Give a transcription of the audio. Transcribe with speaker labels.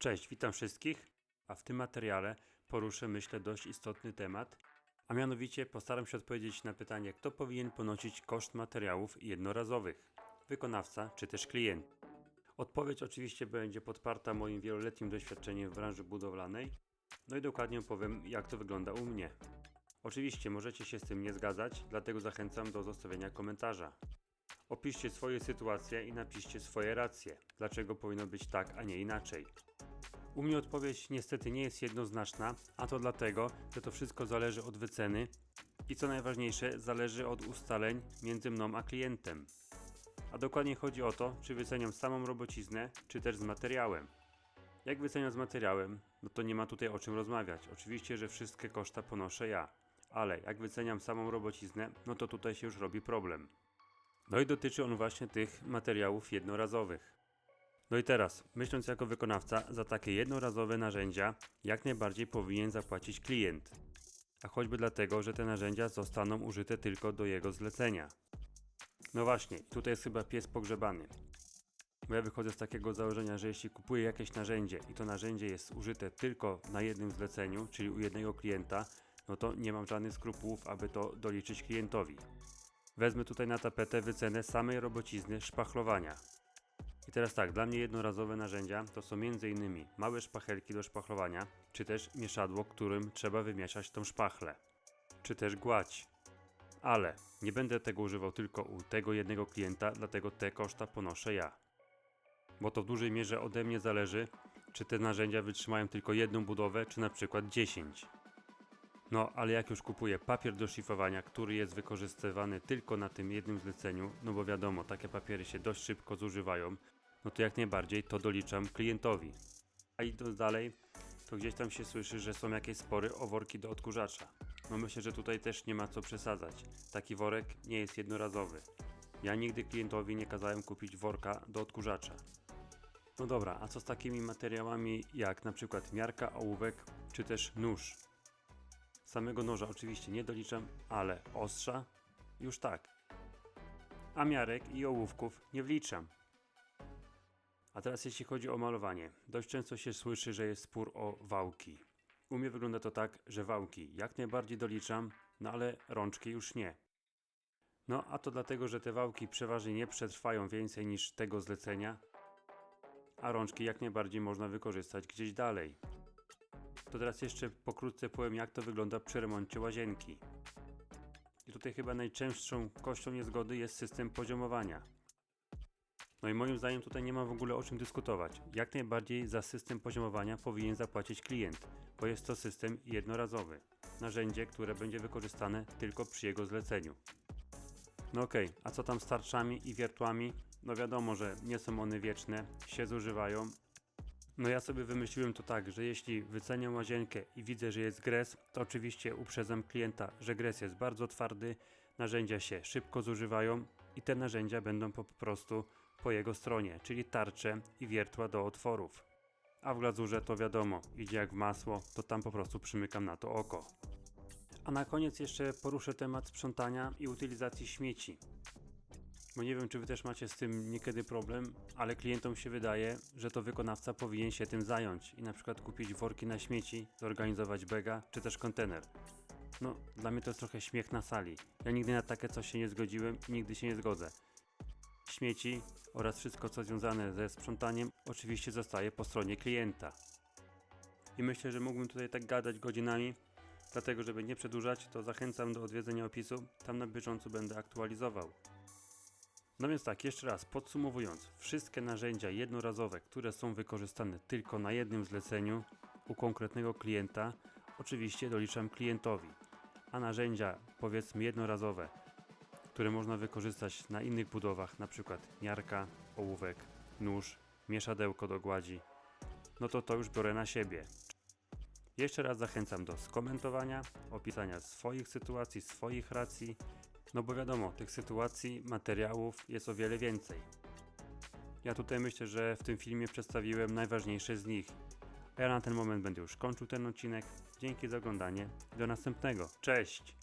Speaker 1: Cześć, witam wszystkich, a w tym materiale poruszę myślę dość istotny temat, a mianowicie postaram się odpowiedzieć na pytanie, kto powinien ponosić koszt materiałów jednorazowych, wykonawca czy też klient. Odpowiedź oczywiście będzie podparta moim wieloletnim doświadczeniem w branży budowlanej, no i dokładnie opowiem jak to wygląda u mnie. Oczywiście możecie się z tym nie zgadzać, dlatego zachęcam do zostawienia komentarza. Opiszcie swoje sytuacje i napiszcie swoje racje, dlaczego powinno być tak, a nie inaczej. U mnie odpowiedź niestety nie jest jednoznaczna, a to dlatego, że to wszystko zależy od wyceny i co najważniejsze, zależy od ustaleń między mną a klientem. A dokładnie chodzi o to, czy wyceniam samą robociznę, czy też z materiałem. Jak wyceniam z materiałem, no to nie ma tutaj o czym rozmawiać. Oczywiście, że wszystkie koszta ponoszę ja, ale jak wyceniam samą robociznę, no to tutaj się już robi problem. No i dotyczy on właśnie tych materiałów jednorazowych. No i teraz, myśląc jako wykonawca, za takie jednorazowe narzędzia jak najbardziej powinien zapłacić klient. A choćby dlatego, że te narzędzia zostaną użyte tylko do jego zlecenia. No właśnie, tutaj jest chyba pies pogrzebany. Bo ja wychodzę z takiego założenia, że jeśli kupuję jakieś narzędzie i to narzędzie jest użyte tylko na jednym zleceniu, czyli u jednego klienta, no to nie mam żadnych skrupułów, aby to doliczyć klientowi. Wezmę tutaj na tapetę wycenę samej robocizny szpachlowania. I teraz tak, dla mnie jednorazowe narzędzia to są m.in. małe szpachelki do szpachlowania, czy też mieszadło, którym trzeba wymieszać tą szpachlę, czy też gładź. Ale nie będę tego używał tylko u tego jednego klienta, dlatego te koszta ponoszę ja. Bo to w dużej mierze ode mnie zależy, czy te narzędzia wytrzymają tylko jedną budowę, czy na przykład 10. No, ale jak już kupuję papier do szlifowania, który jest wykorzystywany tylko na tym jednym zleceniu, no bo wiadomo, takie papiery się dość szybko zużywają, no to jak najbardziej to doliczam klientowi. A idąc dalej, to gdzieś tam się słyszy, że są jakieś spory o worki do odkurzacza. No myślę, że tutaj też nie ma co przesadzać. Taki worek nie jest jednorazowy. Ja nigdy klientowi nie kazałem kupić worka do odkurzacza. No dobra, a co z takimi materiałami jak na przykład miarka, ołówek czy też nóż? Samego noża oczywiście nie doliczam, ale ostrza już tak. A miarek i ołówków nie wliczam. A teraz jeśli chodzi o malowanie. Dość często się słyszy, że jest spór o wałki. U mnie wygląda to tak, że wałki jak najbardziej doliczam, no ale rączki już nie. No a to dlatego, że te wałki przeważnie nie przetrwają więcej niż tego zlecenia, a rączki jak najbardziej można wykorzystać gdzieś dalej. To teraz jeszcze pokrótce powiem, jak to wygląda przy remoncie łazienki. I tutaj chyba najczęstszą kością niezgody jest system poziomowania. No i moim zdaniem tutaj nie ma w ogóle o czym dyskutować. Jak najbardziej za system poziomowania powinien zapłacić klient, bo jest to system jednorazowy. Narzędzie, które będzie wykorzystane tylko przy jego zleceniu. No okej, a co tam z tarczami i wiertłami? No wiadomo, że nie są one wieczne, się zużywają, no ja sobie wymyśliłem to tak, że jeśli wyceniam łazienkę i widzę, że jest gres, to oczywiście uprzedzam klienta, że gres jest bardzo twardy, narzędzia się szybko zużywają i te narzędzia będą po prostu po jego stronie, czyli tarcze i wiertła do otworów. A w glazurze to wiadomo, idzie jak w masło, to tam po prostu przymykam na to oko. A na koniec jeszcze poruszę temat sprzątania i utylizacji śmieci. Bo nie wiem, czy wy też macie z tym niekiedy problem, ale klientom się wydaje, że to wykonawca powinien się tym zająć i na przykład kupić worki na śmieci, zorganizować bega czy też kontener. No, dla mnie to jest trochę śmiech na sali. Ja nigdy na takie coś się nie zgodziłem i nigdy się nie zgodzę. Śmieci oraz wszystko co związane ze sprzątaniem oczywiście zostaje po stronie klienta. I myślę, że mógłbym tutaj tak gadać godzinami, dlatego żeby nie przedłużać, to zachęcam do odwiedzenia opisu, tam na bieżąco będę aktualizował. No więc tak, jeszcze raz podsumowując, wszystkie narzędzia jednorazowe, które są wykorzystane tylko na jednym zleceniu u konkretnego klienta, oczywiście doliczam klientowi, a narzędzia powiedzmy jednorazowe, które można wykorzystać na innych budowach, przykład miarka, ołówek, nóż, mieszadełko do gładzi, no to to już biorę na siebie. Jeszcze raz zachęcam do skomentowania, opisania swoich sytuacji, swoich racji no bo wiadomo, tych sytuacji, materiałów jest o wiele więcej. Ja tutaj myślę, że w tym filmie przedstawiłem najważniejsze z nich. A ja na ten moment będę już kończył ten odcinek. Dzięki za oglądanie. Do następnego. Cześć!